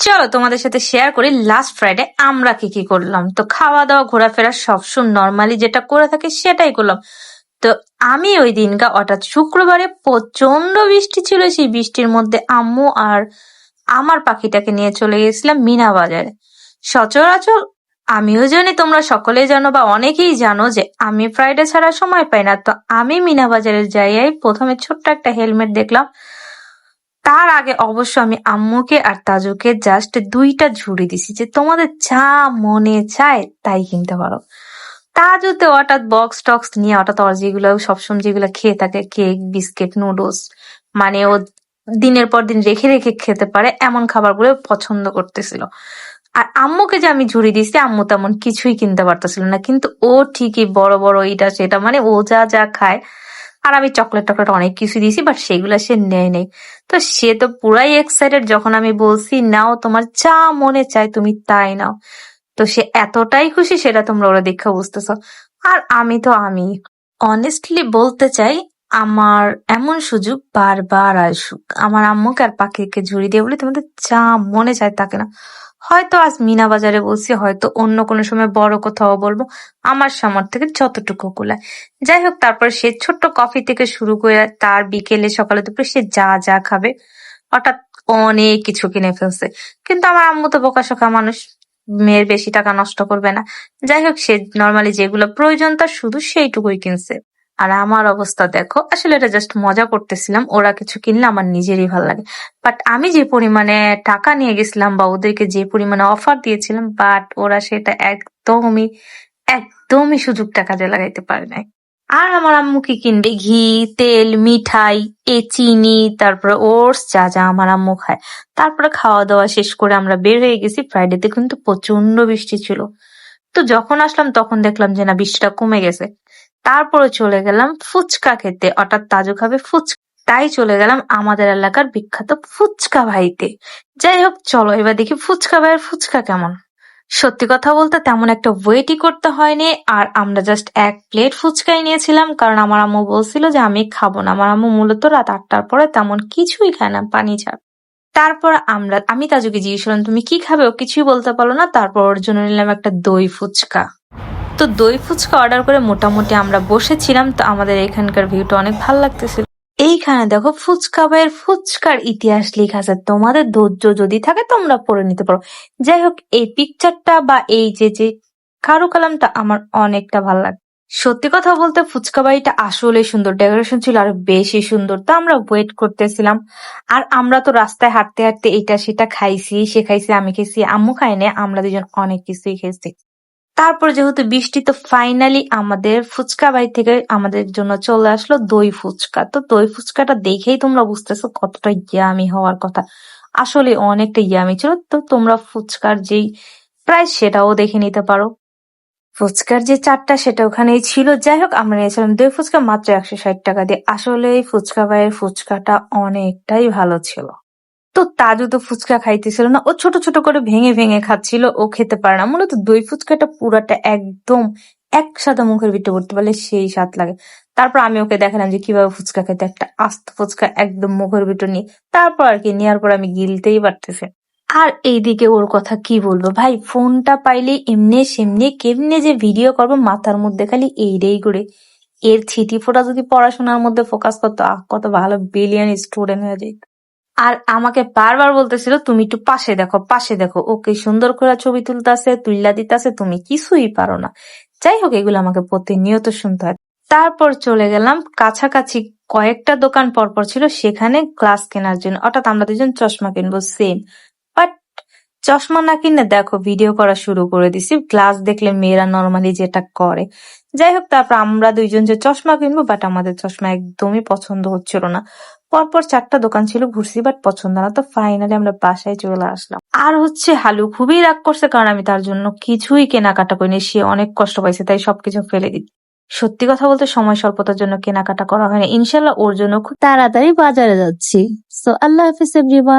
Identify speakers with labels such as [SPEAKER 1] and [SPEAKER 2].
[SPEAKER 1] চলো তোমাদের সাথে শেয়ার করি লাস্ট ফ্রাইডে আমরা কি কি করলাম। তো খাওয়া দাওয়া ঘোরাফেরা সবসময় নর্মালি যেটা করে থাকে সেটাই করলাম। তো আমি ওই দিনকা অর্থাৎ শুক্রবারে প্রচণ্ড বৃষ্টি ছিল, সেই বৃষ্টির মধ্যে আম্মু আর আমার পাখিটাকে নিয়ে চলে গেছিলাম মিনা বাজারে। সচরাচর আমিও জানি, তোমরা সকলেই জানো বা অনেকেই জানো যে আমি ফ্রাইডে ছাড়া সময় পাই না। তো আমি মিনা বাজারের যাই প্রথমে ছোট্ট একটা হেলমেট দেখলাম। তার আগে অবশ্য আমি আম্মুকে আর তাজুকে জাস্ট দুইটা ঝুড়ি দিছি যে তোমাদের যা মনে চায় তাই কিনতে পারো। তাজুতে হঠাৎ বক্স টক্স নিয়ে হঠাৎ ওর যেগুলো সবসময় যেগুলো খেয়ে থাকে কেক বিস্কিট নুডলস মানে ও দিনের পর দিন রেখে রেখে খেতে পারে এমন খাবারগুলো পছন্দ করতেছিল। আর আম্মুকে যে আমি ঝুড়ি দিছি, আম্মু তেমন কিছুই কিনতে পারতেছিল না, কিন্তু ও ঠিকই বড় বড় এটা সেটা মানে ও যা যা খায় আর আমি চকলেট টকলেট অনেক কিছু দিয়েছি বাট সেগুলো সে নেয় নেই। তো সে তো পুরাই এক্সাইটেড যখন আমি বলছি, নাও, তোমার যা মনে চায় তুমি তাই নাও। তো সে এতটাই খুশি সেটা তোমরা ওরা দেখে বুঝতেছো। আর আমি তো, আমি অনেস্টলি বলতে চাই, আমার এমন সুযোগ বারবার আসুক। আমার আম্মুকে আর পাখিকে ঝুড়ি দিয়ে বলি, তোমাদের যা মনে চায় তাকে না হয়তো আজ মিনা বাজারে বলছি, হয়তো অন্য কোনো সময় বড় কোথাও বলব। আমার সামর্থ্য থেকে যতটুকু কুলায়। যাই হোক, তারপর সে ছোট্ট কফি থেকে শুরু করে তার বিকেলে, সকালে, দুপুরে সে যা যা খাবে, হঠাৎ অনেক কিছু কিনে ফেলছে। কিন্তু আমার আম্মু তো বোকা বোকাশোকা মানুষ, মেয়ের বেশি টাকা নষ্ট করবে না। যাই হোক, সে নর্মালি যেগুলো প্রয়োজন তার শুধু সেইটুকুই কিনছে। আর আমার অবস্থা দেখো, আসলে এটা জাস্ট মজা করতেছিলাম, ওরা কিছু কিনলে আমার নিজেরই ভালো লাগে। বাট আমি যে পরিমাণে টাকা নিয়ে গেছিলাম বা ওদেরকে যে পরিমাণে অফার দিয়েছিলাম বাট ওরা সেটা একদমই একদমই সুযোগটা কাজে লাগাইতে পারে নাই। আর আমার আম্মু কি কিনবে? ঘি, তেল, মিঠাই, এ চিনি, তারপরে ওটস, যা যা আমার আম্মু খায়। তারপরে খাওয়া দাওয়া শেষ করে আমরা বের হয়ে গেছি ফ্রাইডেতে কিন্তু প্রচণ্ড বৃষ্টি ছিল। তো যখন আসলাম তখন দেখলাম যে না, বৃষ্টিটা কমে গেছে। তারপরে চলে গেলাম ফুচকা খেতে। অর্থাৎ তাজু খাবে ফুচকা। তাই চলে গেলাম আমাদের এলাকার বিখ্যাত ফুচকা ভাইতে। যাই হোক, চলো এবার দেখি ফুচকা ভাইয়ের ফুচকা কেমন। সত্যি কথা বলতে তেমন একটা ওয়েটই করতে হয়নি, আর আমরা জাস্ট এক প্লেট ফুচকাই নিয়েছিলাম, কারণ আমার আম্মু বলছিল যে আমি খাব না। আমার আম্মু মূলত রাত আটটার পরে তেমন কিছুই খায় না, পানি ছাড়া। তারপর আমরা, আমি তাজুকে জিজ্ঞেস করলাম, তুমি কি খাবে? ও কিছুই বলতে পারল না। তারপর ওর জন্য নিলাম একটা দই ফুচকা। তো দই ফুচকা অর্ডার করে মোটামুটি আমরা বসেছিলাম, তো আমাদের এখানকার ভিউটা অনেক ভালো লাগতেছিল। এইখানে দেখো, ফুচকা ভাইয়ের ফুচকার ইতিহাস লেখা আছে। তোমাদের ধৈর্য যদি থাকে, তোমরা পড়ে নিতে পারো। যাই হোক, এই পিকচারটা বা এই যে যে কারু কারুকালামটা আমার অনেকটা ভালো লাগে সত্যি কথা বলতে, ফুচকা বাড়িটা আসলে সুন্দর। ডেকোরেশন ছিল আরও বেশি সুন্দর, তো আমরা ওয়েট করতেছিলাম। আর আমরা তো রাস্তায় হাঁটতে হাঁটতে এটা সেটা খাইছি, সে খাইছি, আমি খেয়েছি আম্মু খাইনি আমরা দুজন অনেক কিছুই খেয়েছি। তারপর যেহেতু বৃষ্টি, তো ফাইনালি আমাদের ফুচকা বাড়ি থেকে আমাদের জন্য চলে আসলো দই ফুচকা। তো দই ফুচকাটা দেখেই তোমরা বুঝতেছো কতটা ইয়ামি হওয়ার কথা। আসলে অনেকটা ইয়ামি ছিল, তো তোমরা ফুচকার যেই প্রাইস সেটাও দেখে নিতে পারো। ফুচকার যে চারটা সেটা ওখানেই ছিল। যাই হোক, আমরা নিয়েছিলাম দই ফুচকা মাত্র একশো ষাট টাকা দিয়ে। আসলে ফুচকা ভাইয়ের ফুচকাটা অনেকটাই ভালো ছিল। তো তাজু তো ফুচকা খাইতেছিল না। ও ছোট ছোট করে ভেঙে ভেঙে খাচ্ছিল, ও খেতে পারে না। মূলত দই ফুচকাটা পুরাটা একদম একসাথে মুখের ভিতরে করতে পারলে সেই স্বাদ লাগে। তারপর আমি ওকে দেখালাম যে কীভাবে ফুচকা খেতে। একটা আস্ত ফুচকা একদম মুখের ভিতর নিয়ে। তারপর আর কি, নেওয়ার পর আমি গিলতেই পারতেছে। আর এইদিকে ওর কথা কি বলব? ভাই, ফোনটা পাইলে এমনি সেমনি কেমনে যে ভিডিও করব, মাথার মধ্যে খালি এইটাই করে এর ছিটি ফোটা যদি পড়াশোনার মধ্যে ফোকাস করতো কত ভালো বিলিয়ন স্টুডেন্ট হয়ে যেত। আর আমাকে বারবার বলতেছিল, তুমি একটু পাশে দেখো পাশে দেখো। ওকে সুন্দর করে ছবি তুলতেছে তুল্লা দিতেছে, তুমি কিছুই পারো না। যাই হোক, এগুলো আমাকে প্রতিনিয়ত শুনতে হয়। তারপর চলে গেলাম, কাছাকাছি কয়েকটা দোকান পরপর ছিল, সেখানে গ্লাস কেনার জন্য। অর্থাৎ আমরা দুজন চশমা কিনবো, সেম। বাট চশমা না কিনে, দেখো, ভিডিও করা শুরু করে দিছি। গ্লাস দেখলে মেয়েরা নর্মালি যেটা করে। যাই হোক, তারপর আমরা দুইজন যে চশমা কিনবো, বাট আমাদের চশমা একদমই পছন্দ হচ্ছিল না। পরপর চারটা দোকান ছিল ঘুরছি বাট পছন্দ না। তো ফাইনালি আমরা বাসায় চলে আসলাম। আর হচ্ছে হালু খুবই রাগ করছে, কারণ আমি তার জন্য কিছুই কেনাকাটা করিনি। সে অনেক কষ্ট পাইছে, তাই সবকিছু ফেলে দিই। সত্যি কথা বলতে সময় স্বল্পতার জন্য কেনাকাটা করা হয়নি। ইনশাল্লাহ ওর জন্য খুব
[SPEAKER 2] তাড়াতাড়ি বাজারে যাচ্ছি। সো আল্লাহ হাফিজ এভরিওয়ান